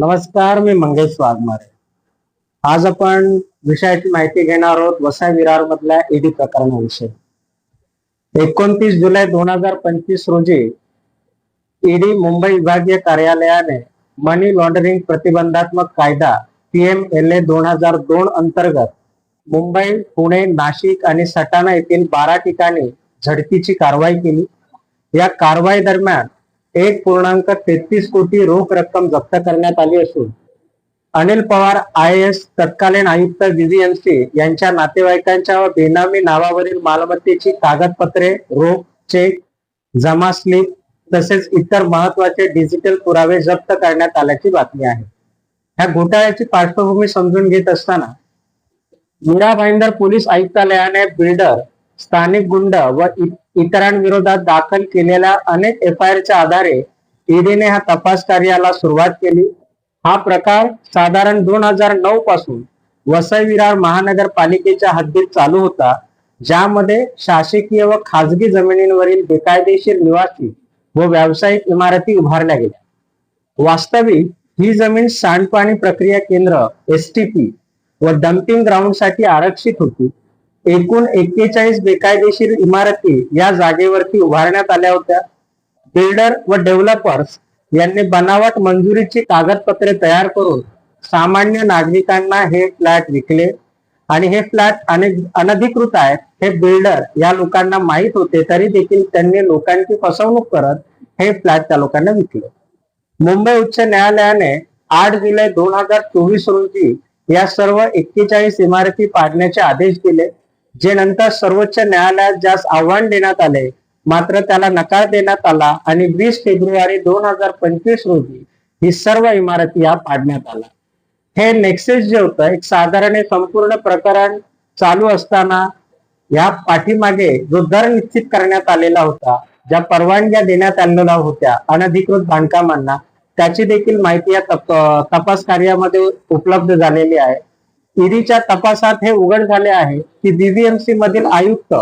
नमस्कार मी मंगेश वाघमारे. आज आपण विषयाची माहिती घेणार आहोत वसा विरार मधल्या ईडी प्रकरणाविषयी. एकोणतीस जुलै दोन हजार पंचवीस रोजी ईडी मुंबई विभागीय कार्यालयाने मनी लॉन्ड्रिंग प्रतिबंधात्मक कायदा पीएम एल ए दोन हजार दोन अंतर्गत मुंबई पुणे नाशिक आणि सटाणा येथील बारा ठिकाणी झडतीची कारवाई केली. या कारवाई दरम्यान एक पूर्णांक तेहतीस कोटी रोख रक्कम जप्त करण्यात आली असून अनिल पवार आय एस तत्कालीन आयुक्त व्हीव्हीएमसी यांच्या नातेवाईकांच्या व बेनामी नावावरील मालमत्तेची कागदपत्रे रोख चेक जमा स्लिप तसेच इतर महत्त्वाचे डिजिटल पुरावे जप्त करण्यात आल्याची बातमी आहे. ह्या घोटाळ्याची पार्श्वभूमी समजून घेत असताना मीरा भाईंदर पोलीस आयुक्तालयाने बिल्डर स्थानिक गुंड व इतरांविरोधात दाखल केलेल्या अनेक एफ आय आरच्या आधारे ईडीने हा तपास कार्याला सुरुवात केली. हा प्रकार साधारण दोन हजार नऊ पासून वसई विरार महानगरपालिकेच्या हद्दीत चालू होता ज्यामध्ये शासकीय व खाजगी जमिनींवरील बेकायदेशीर निवासी व व्यावसायिक इमारती उभारल्या गेल्या. वास्तविक ही जमीन सांडपाणी प्रक्रिया केंद्र एसटीपी व डम्पिंग ग्राउंडसाठी आरक्षित होती. एकूण एक्केचाळीस बेकायदेशीर इमारती या जागेवरती उभारण्यात आल्या होत्या. बिल्डर व डेव्हलपर्स यांनी बनावट मंजुरीची कागदपत्रे तयार करून सामान्य नागरिकांना हे फ्लॅट विकले. आणि हे फ्लॅट अनधिकृत आहेत हे बिल्डर या लोकांना माहीत होते तरी देखील त्यांनी लोकांची फसवणूक करत हे फ्लॅट त्या लोकांना विकले. मुंबई उच्च न्यायालयाने आठ जुलै दोन हजार चोवीस रोजी या सर्व एक्केचाळीस इमारती पाडण्याचे आदेश दिले. जे नंतर सर्वोच्च न्यायालयात ज्यास आव्हान देण्यात आले मात्र त्याला नकार देण्यात आला आणि वीस फेब्रुवारी दोन हजार पंचवीस रोजी ही सर्व इमारती या पाडण्यात आल्या. हे नेक्सेस जे होतं एक साधारण संपूर्ण प्रकरण चालू असताना या पाठीमागे जो दर निश्चित करण्यात आलेला होता ज्या परवानग्या देण्यात आलेल्या होत्या अनधिकृत बांधकामांना त्याची देखील माहिती या तपास कार्यामध्ये उपलब्ध झालेली आहे. ईडीच्या तपासात हे उघड झाले आहे की बीबीएमसी मधील आयुक्त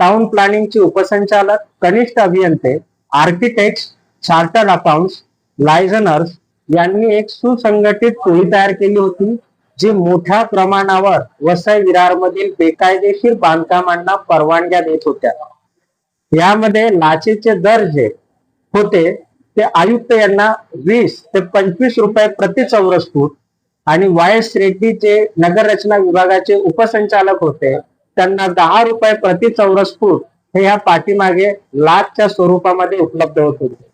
टाउन प्लॅनिंगचे उपसंचालक कनिष्ठ अभियंते आर्किटेक्ट चार्टर्ड अकाउंट्स लायझनर्स यांनी एक सुसंघटित टोळी तयार केली होती जी मोठ्या प्रमाणावर वसई विरारमधील बेकायदेशीर बांधकामांना परवानग्या देत होत्या. यामध्ये लाचेचे दर जे होते ते आयुक्त यांना वीस ते पंचवीस रुपये प्रति चौरस फूट आणि वाय एस रेड्डी जे नगर रचना विभागाचे उपसंचालक होते. त्यांना दहा रुपये प्रति चौरस फूट हे या पाठीमागे लाचच्या स्वरूपामध्ये उपलब्ध होत होते.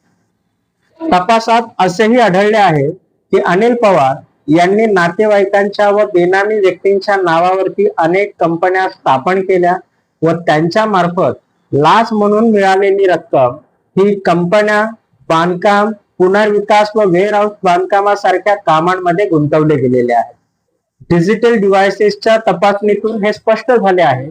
तपासात असेही आढळले आहे की अनिल पवार यांनी नातेवाईकांच्या व बेनामी व्यक्तींच्या नावावरती अनेक कंपन्या स्थापन केल्या व त्यांच्या मार्फत लाच म्हणून मिळालेली रक्कम ही कंपन्या बांधकाम पुनर्विकास व वेअरहाऊस बांधकामासारख्या कामांमध्ये गुंतवले गेलेले आहे डिजिटल डिव्हायसेसच्या तपासणीतून हे स्पष्ट झाले आहे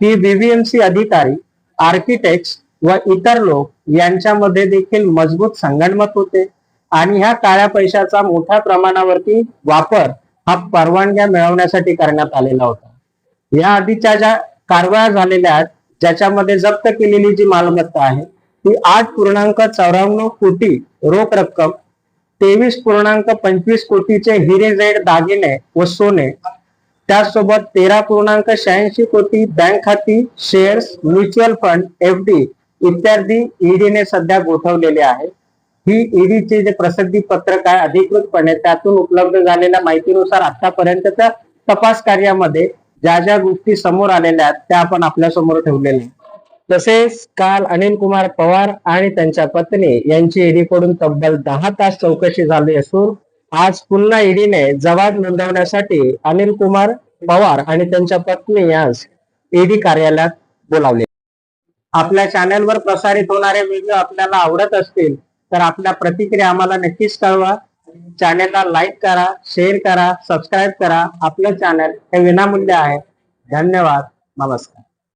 की बीबीएमसी अधिकारी आर्किटेक्ट व इतर लोक यांच्यामध्ये देखील मजबूत संगणमत होते आणि ह्या काळ्या पैशाचा मोठ्या प्रमाणावरती वापर हा परवानग्या मिळवण्यासाठी करण्यात आलेला होता. या आधीच्या ज्या कारवाया झालेल्या आहेत ज्याच्यामध्ये जप्त केलेली जी मालमत्ता आहे ही आठ पूर्णांक चौऱ्याण्णव कोटी रोख रक्कम तेवीस पूर्णांक पंचवीस कोटीचे हिरे जेड दागिने व सोने त्यासोबत तेरा पूर्णांक शहाऐंशी कोटी बँक खाती shares mutual fund F D इत्यादी ईडीने सध्या गोठवलेले आहे. ही ईडीचे जे प्रसिद्धी पत्रक आहे अधिकृतपणे त्यातून उपलब्ध झालेल्या माहितीनुसार आतापर्यंतच्या तपास कार्यामध्ये ज्या ज्या गोष्टी समोर आलेल्या आहेत त्या आपण आपल्यासमोर ठेवलेल्या आहेत. तसेच काल अनिल कुमार पवार आणि त्यांच्या पत्नी यांची ईडीकडून तब्बल दहा तास चौकशी झाली असून आज पुन्हा ईडीने जबाब नोंदवण्यासाठी अनिल कुमार पवार आणि त्यांच्या पत्नी यांस ईडी कार्यालयात बोलावले. आपल्या चॅनलवर प्रसारित होणारे व्हिडिओ आपल्याला आवडत असतील तर आपल्या प्रतिक्रिया आम्हाला नक्कीच कळवा. चॅनलला लाईक करा शेअर करा सबस्क्राईब करा. आपलं चॅनल हे विनामूल्य आहे. धन्यवाद. नमस्कार.